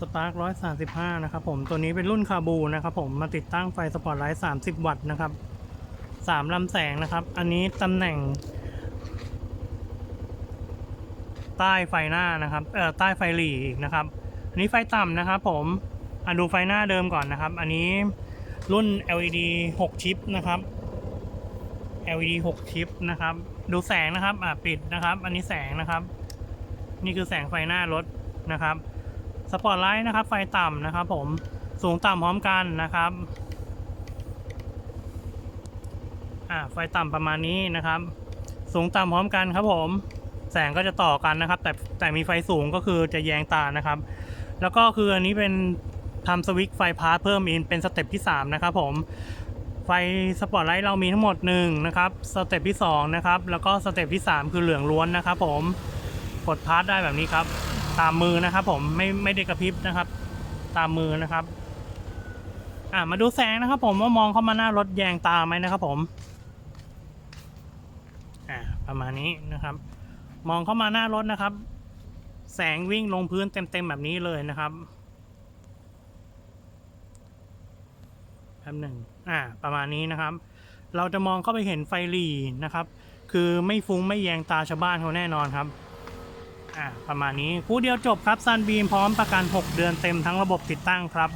สปาร์คร้อยสาสิบห้านะครับผมตัวนี้เป็นรุ่นคาบูนะครับผมมาติดตั้งไฟสปอตไลท์สามสิบวัตต์นะครับสามลำแสงนะครับ อันนี้ตำแหน่ง ใต้ไฟหน้านะครับเอ่อใต้ไฟหลีอีกนะครับ อันนี้ไฟต่ำนะครับผมอะดูไฟหน้าเดิมก่อนนะครับ อันนี้รุ่น LED 6 ชิปนะครับ LED 6 ชิปนะครับ ดูแสงนะครับอะปิดนะครับ อันนี้แสงนะครับ นี่คือแสงไฟหน้ารถนะครับ สปอร์ตไลท์นะครับ ไฟต่ำนะครับ ผมสูงต่ำพร้อมกันนะครับอ่าไฟต่ำประมาณนี้นะครับ สูงต่ำพร้อมกันครับผม แสงก็จะต่อกันนะครับ แต่แต่มีไฟสูงก็คือจะแยงตานะครับ แล้วก็คืออันนี้เป็นทำสวิตช์ไฟพาร์ทเพิ่มอินเป็นสเต็ปที่ 3 นะครับผมไฟสปอตไลท์เรามีทั้งหมด1นะครับสเต็ปที่2นะครับแล้วก็สเต็ปที่ 3 คือเหลืองล้วนนะครับผมกดพาร์ทได้แบบนี้ครับ ตามมือนะครับ ผมไม่ไม่ได้กระพริบนะครับ ตามมือนะครับ อ่ามาดูแสงนะครับ ผมว่ามองเข้ามาหน้ารถแยงตาไหมนะครับผมอ่าประมาณนี้นะครับ มองเข้ามาหน้ารถนะครับ แสงวิ่งลงพื้นเต็มๆแบบนี้เลยนะครับแป๊บหนึ่งอ่า ประมาณนี้นะครับ เราจะมองเข้าไปเห็นไฟหลีนะครับ คือไม่ฟุ้งไม่แยงตาชาวบ้านเขาแน่นอนครับ อ่าประมาณนี้คู่เดียวจบครับซันบีมพร้อมประกัน 6 เดือนเต็มทั้งระบบติดตั้งครับ